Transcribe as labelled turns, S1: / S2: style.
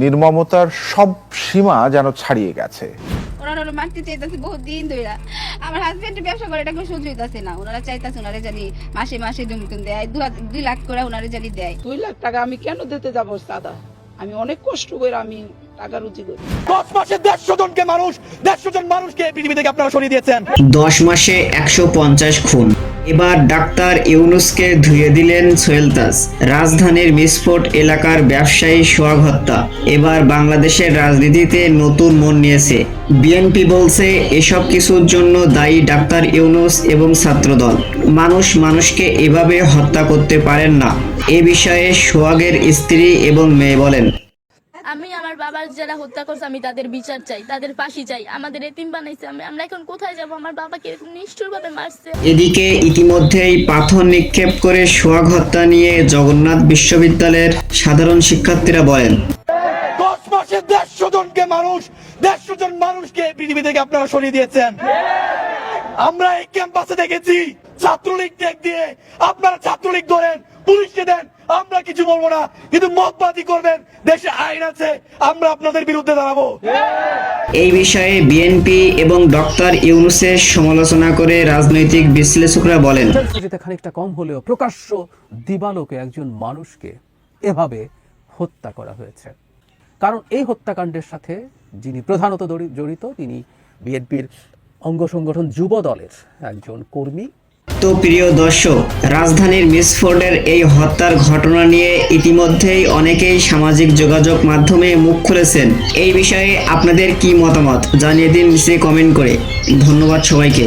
S1: নির্মমতার সব সীমা যেন ছাড়িয়ে গেছে।
S2: ওনারা হলো মারতে চাইতেছে বহুত দিন ধরে আমার হাজবেন্ড ব্যবসা করে এটা কেউ সহ্য হইতাছে না। ওনারা চাইতেছে ওনারা জানি মাসে দেয় দুই লাখ করে ওনারা জানি দেয়।
S3: দুই লাখ টাকা আমি কেন দিতে যাব সাদা? আমি অনেক কষ্ট করে আমি টাকা রুজি করি।
S4: দশ মাসে দেড়শো জনকে মানুষ দেড়শো জন মানুষকে পৃথিবী থেকে আপনারা সরিয়ে দিয়েছেন।
S5: দশ মাসে একশো পঞ্চাশ খুন। এবার ডাক্তার ইউনুসকে ধুয়ে দিলেন সোহেলতাজ রাজধানীর মিসফোর্ট এলাকার ব্যবসায়ী সোহাগ হত্যা। এবার বাংলাদেশের রাজনীতিতে নতুন মন নিয়েছে। বিএনপি বলছে, এসব কিছুর জন্য দায়ী ডাক্তার ইউনুস এবং ছাত্রদল। মানুষ মানুষকে এভাবে হত্যা করতে পারেন না। এ বিষয়ে সোহাগের স্ত্রী এবং মেয়ে বলেন।
S6: আমি আমার বাবার যারা হত্যা করছে আমি তাদের বিচার চাই তাদের ফাঁসি চাই আমাদের এতিম বানাইছে। আমি আমরা এখন কোথায় যাব? আমার বাবাকে এরকম নিষ্ঠুরভাবে মারছে।
S5: এদিকে ইতিমধ্যেই পাথর নিক্ষেপ করে সোহাগ হত্যা নিয়ে জগন্নাথ বিশ্ববিদ্যালয়ের সাধারণ শিক্ষার্থীরা বলেন।
S4: দশ মাসে দেড়শো জনকে মানুষ দেড়শো জন মানুষকে পৃথিবী থেকে আপনারা সরিয়ে দিয়েছেন। আমরা এই ক্যাম্পাসে দেখেছি ছাত্রলীগ দেখ দিয়ে আপনারা ছাত্রলীগ ধরেন পুলিশকে দেন আমরা কিছু বলব না কিন্তু মতবাদী করবেন দেশে আইন আছে আমরা আপনাদের বিরুদ্ধে দাঁড়াবো।
S5: এই বিষয়ে বিএনপি এবং ডক্টর ইউনুসের সমালোচনা করে রাজনৈতিক বিশ্লেষকরা বলেন
S7: যেটা খানিকটা কম হলেও প্রকাশ্য দিবালোকে একজন মানুষকে এভাবে হত্যা করা হয়েছে। কারণ এই হত্যাকাণ্ডের সাথে যিনি প্রধানত জড়িত তিনি বিএনপির অঙ্গ সংগঠন যুব দলের একজন কর্মী।
S5: তো প্রিয় দর্শক, রাজধানীর মিসফোর্ডের এই হত্যার ঘটনা নিয়ে ইতিমধ্যেই অনেকেই সামাজিক যোগাযোগ মাধ্যমে মুখ খুলেছেন। এই বিষয়ে আপনাদের কি মতামত? জানিয়ে দিন নিচে কমেন্ট করে। ধন্যবাদ সবাইকে।